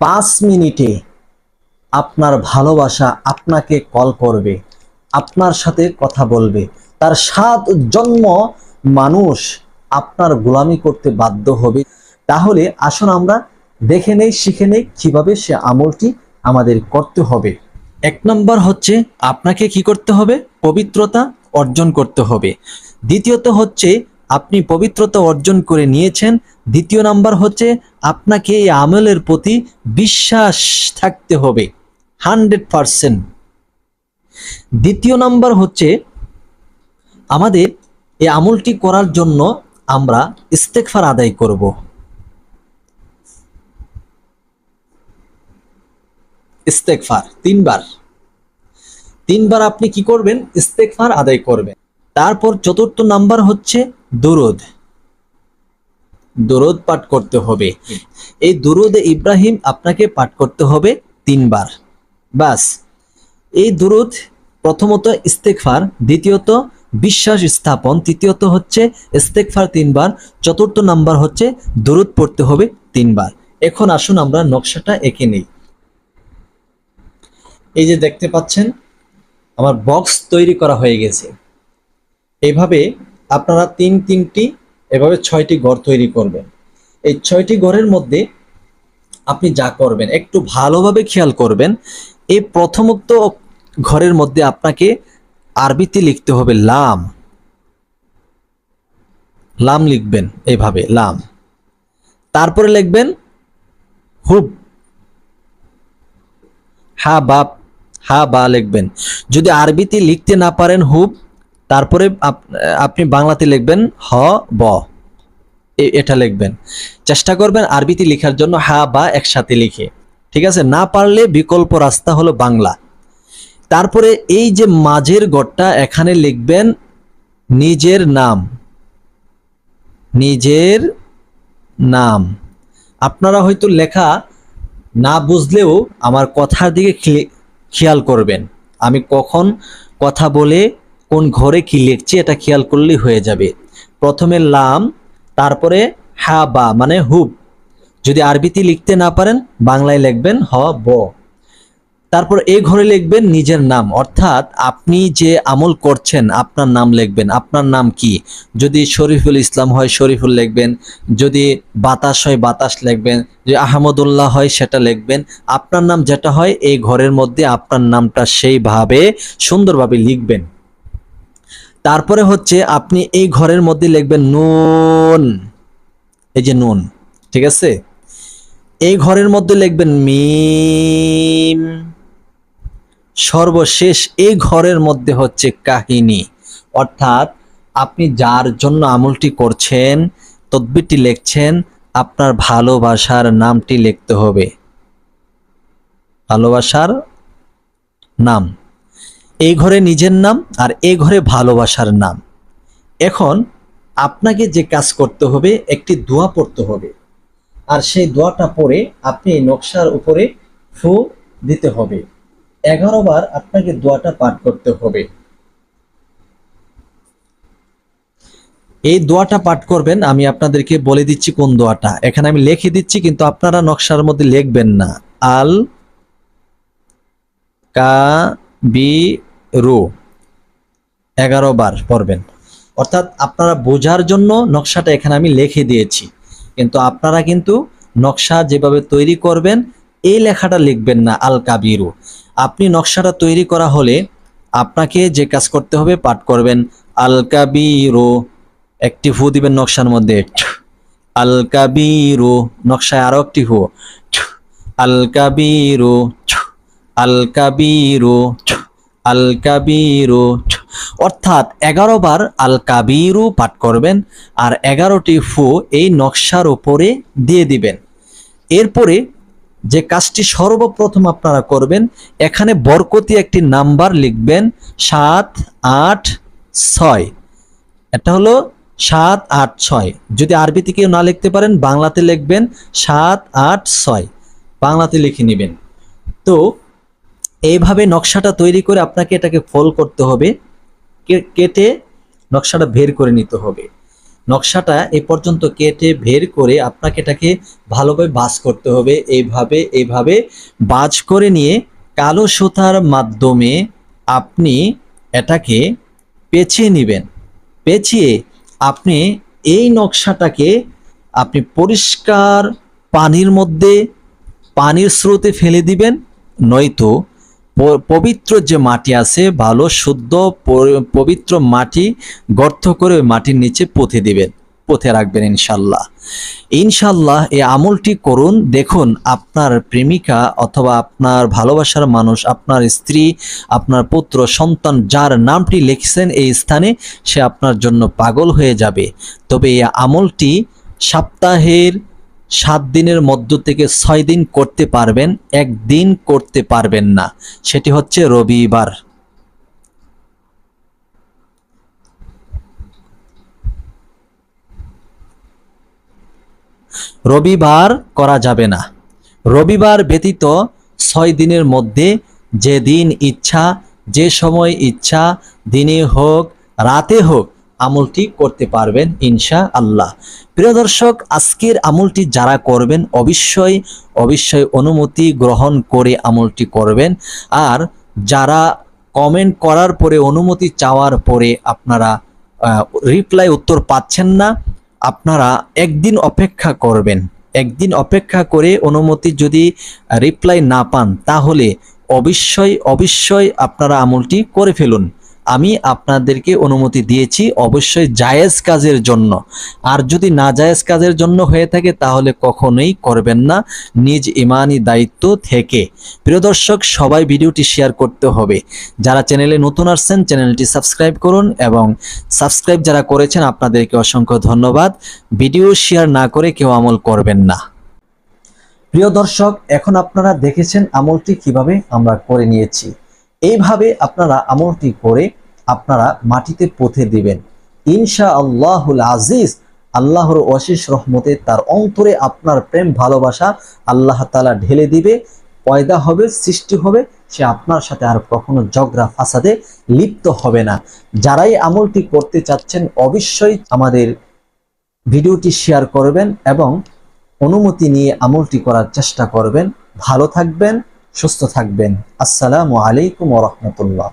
পাঁচ মিনিটে আপনার ভালোবাসা আপনাকে কল করবে, আপনার সাথে কথা বলবে। তার সাত জন্ম মানুষ আপনার গোলামি করতে বাধ্য হবে। তাহলে আসুন আমরা দেখে নেই, শিখে নেই কীভাবে সে আমলটি আমাদের করতে হবে। এক নম্বর হচ্ছে আপনাকে কি করতে হবে? পবিত্রতা অর্জন করতে হবে। দ্বিতীয়ত হচ্ছে আপনি পবিত্রতা অর্জন করে নিয়েছেন। দ্বিতীয় নাম্বার হচ্ছে, আপনাকে এই আমলের প্রতি বিশ্বাস থাকতে হবে। Hundred percent. দ্বিতীয় নাম্বার হচ্ছে, আমাদের এই আমলটি করার জন্য আমরা ইস্তেকফার আদায় করব। ইস্তেকফার তিনবার। তিনবার আপনি কি করবেন? ইস্তেকফার আদায় করবেন। তারপর চতুর্থ নাম্বার হচ্ছে দুরুদ। দুরুদ পাঠ করতে হবে। এই দুরুদ ইব্রাহিম আপনাকে পাঠ করতে হবে তিনবার। বাস, এই দুরুদ প্রথমত ইস্তেকফার দ্বিতীয়ত বিশ্বাস স্থাপন, তৃতীয়ত হচ্ছে ইস্তেকফার তিনবার, চতুর্থ নাম্বার হচ্ছে দুরুদ পড়তে হবে তিনবার। এখন আসুন আমরা নকশাটা এঁকে নেই। এই যে দেখতে পাচ্ছেন, আমার বক্স তৈরি করা হয়ে গেছে। এইভাবে আপনারা তিন তিনটি, এভাবে ছয়টি ঘর তৈরি করবেন। এই ছয়টি ঘরের মধ্যে আপনি যা করবেন, একটু ভালোভাবে খেয়াল করবেন, এই প্রথমোক্ত ঘরের মধ্যে আপনাকে আরবিতে লিখতে হবে লাম। লাম লিখবেন এইভাবে, লাম। তারপরে লিখবেন হুব। হা, বাপ। হা, বা লিখবেন। যদি আরবিতে লিখতে না পারেন হুব তারপরে আপনি বাংলাতে লিখবেন হ, ব। এটা লিখবেন। চেষ্টা করবেন আরবিতে লেখার জন্য হা, বা একসাথে লিখে। ঠিক আছে? না পারলে বিকল্প রাস্তা হলো বাংলা। তারপরে এই যে মাঝের গড়টা, এখানে লিখবেন নিজের নাম। নিজের নাম। আপনারা হয়তো লেখা না বুঝলেও আমার কথার দিকে খেয়াল করবেন। আমি কখন কথা বলে কোন ঘরে কি লিখছি এটা খেয়াল করলেই হয়ে যাবে। প্রথমে লাম, তারপরে হা, বা মানে হুব। যদি আরবিতে লিখতে না পারেন, বাংলায় লিখবেন হ, ব। তারপর এই ঘরে লিখবেন নিজের নাম। অর্থাৎ আপনি যে আমল করছেন, আপনার নাম লিখবেন। আপনার নাম কি? যদি শরীফুল ইসলাম হয়, শরীফুল লিখবেন। যদি বাতাস হয়, বাতাস লিখবেন। যদি আহমদুল্লাহ হয়, সেটা লিখবেন। আপনার নাম যেটা হয়, এই ঘরের মধ্যে আপনার নামটা সেইভাবে সুন্দরভাবে লিখবেন। তারপরে হচ্ছে আপনি এই ঘরের মধ্যে লিখবেন নুন। এই যে নুন, ঠিক আছে? এই ঘরের মধ্যে লিখবেন মিম। সর্বশেষ এই ঘরের মধ্যে হচ্ছে কাহিনী। অর্থাৎ আপনি যার জন্য আমলটি করছেন, তদবিরটি লিখছেন, আপনার ভালোবাসার নামটি লিখতে হবে। ভালোবাসার নাম। এই ঘরে নিজের নাম আর এই ঘরে ভালোবাসার নাম। এখন আপনাকে যে কাজ করতে হবে, একটি দোয়া পড়তে হবে। আর সেই দোয়াটা পড়ে আপনি নকশার উপরে ফু দিতে হবে। এগারো বার আপনাকে দোয়াটা পাঠ করতে হবে। এই দোয়াটা পাঠ করবেন, আমি আপনাদেরকে বলে দিচ্ছি কোন দোয়াটা। এখানে আমি লিখে দিচ্ছি, কিন্তু আপনারা নকশার মধ্যে লিখবেন না। আল কা বি রু, এগারো বার পড়বেন। অর্থাৎ আপনারা বোঝার জন্য নকশাটা এখানে আমি লিখে দিয়েছি। কিন্তু আপনারা কিন্তু নকশা যেভাবে তৈরি করবেন, এই লেখাটা লিখবেন না আল কাবিরু আপনি নকশাটা তৈরি করা হলে আপনাকে যে কাজ করতে হবে, পাঠ করবেন আল কাবিরু একটি ফু দিবেন নকশার মধ্যে আল কাবিরু নকশায় আরও একটি ফু আল কাবিরু আল কাবিরু আল কাবিরু অর্থাৎ এগারো বার আল কাবিরু পাঠ করবেন আর এগারোটি ফু এই নকশার উপরে দিয়ে দিবেন। এরপরে যে কাজটি সর্বপ্রথম আপনারা করবেন, এখানে বরকতি একটি নাম্বার লিখবেন সাত আট ছয়। এটা হলো সাত আট ছয়। যদি আরবিতে কেউ না লিখতে পারেন, বাংলাতে লিখবেন সাত আট ছয়। বাংলাতে লিখে নেবেন। তো এইভাবে নকশাটা তৈরি করে আপনাকে এটাকে ফল করতে হবে। কেটে নকশাটা বের করে নিতে হবে। নকশাটা এ পর্যন্ত কেটে বের করে আপনাকে এটাকে ভালোভাবে বাজ করতে হবে। এইভাবে এইভাবে বাজ করে নিয়ে কালো সুতার মাধ্যমে আপনি এটাকে পেঁচিয়ে নেবেন। পেঁচিয়ে আপনি এই নকশাটাকে আপনি পরিষ্কার পানির মধ্যে, পানির স্রোতে ফেলে দিবেন, নয়তো পবিত্র যে মাটি আছে, ভালো, শুদ্ধ পবিত্র মাটি গর্ত করে ওই মাটির নিচে পুঁতে দিবেন পুঁতে রাখবেন ইনশাল্লাহ। ইনশাল্লাহ এই আমলটি করুন। দেখুন, আপনার প্রেমিকা অথবা আপনার ভালোবাসার মানুষ, আপনার স্ত্রী, আপনার পুত্র, সন্তান, যার নামটি লিখছেন এই স্থানে, সে আপনার জন্য পাগল হয়ে যাবে। তবে এই আমলটি সপ্তাহের সাত দিনের মধ্য থেকে ছয় দিন করতে পারবেন একদিন করতে পারবেন না। সেটি হচ্ছে রবিবার। রবিবার করা যাবে না। রবিবার ব্যতীত ছয় দিনের মধ্যে যে দিন ইচ্ছা, যে সময় ইচ্ছা, দিনে হোক, রাতে হোক আমলটি করতে পারবেন ইনশা আল্লাহ প্রিয় দর্শক, আজকের আমলটি যারা করবেন, অবশ্যই অবশ্যই অনুমতি গ্রহণ করে আমলটি করবেন। আর যারা কমেন্ট করার পরে, অনুমতি চাওয়ার পরে আপনারা রিপ্লাই উত্তর পাচ্ছেন না, আপনারা একদিন অপেক্ষা করবেন। একদিন অপেক্ষা করে অনুমতি যদি রিপ্লাই না পান, তাহলে অবশ্যই অবশ্যই আপনারা আমলটি করে ফেলুন। আমি আপনাদেরকে অনুমতি দিয়েছি অবশ্যই জায়েজ কাজের জন্য। আর যদি না জায়েজ কাজের জন্য হয়ে থাকে তাহলে কখনোই করবেন না। নিজ ইমানি দায়িত্ব থেকে। প্রিয় দর্শক, সবাই ভিডিওটি শেয়ার করতে হবে। যারা চ্যানেলে নতুন আসছেন, চ্যানেলটি সাবস্ক্রাইব করুন এবং সাবস্ক্রাইব যারা করেছেন, আপনাদেরকে অসংখ্য ধন্যবাদ। ভিডিও শেয়ার না করে কেউ আমল করবেন না। প্রিয় দর্শক, এখন আপনারা দেখেছেন আমলটি কীভাবে আমরা করে নিয়েছি। এইভাবে আপনারা আমলটি করে আপনারা মাটিতে পুঁতে দিবেন। ইনশা আল্লাহুল আজিজ, আল্লাহর অশেষ রহমতে তার অন্তরে আপনার প্রেম, ভালোবাসা আল্লাহ তালা ঢেলে দিবে। পয়দা হবে, সৃষ্টি হবে, সে আপনার সাথে আর কখনো ঝগড়া, ফাসাদে লিপ্ত হবে না। যারাই আমলটি করতে চাচ্ছেন, অবশ্যই আমাদের ভিডিওটি শেয়ার করবেন এবং অনুমতি নিয়ে আমলটি করার চেষ্টা করবেন। ভালো থাকবেন। সুস্থ থাকবেন আসসালামু আলাইকুম রহমতুল্লাহ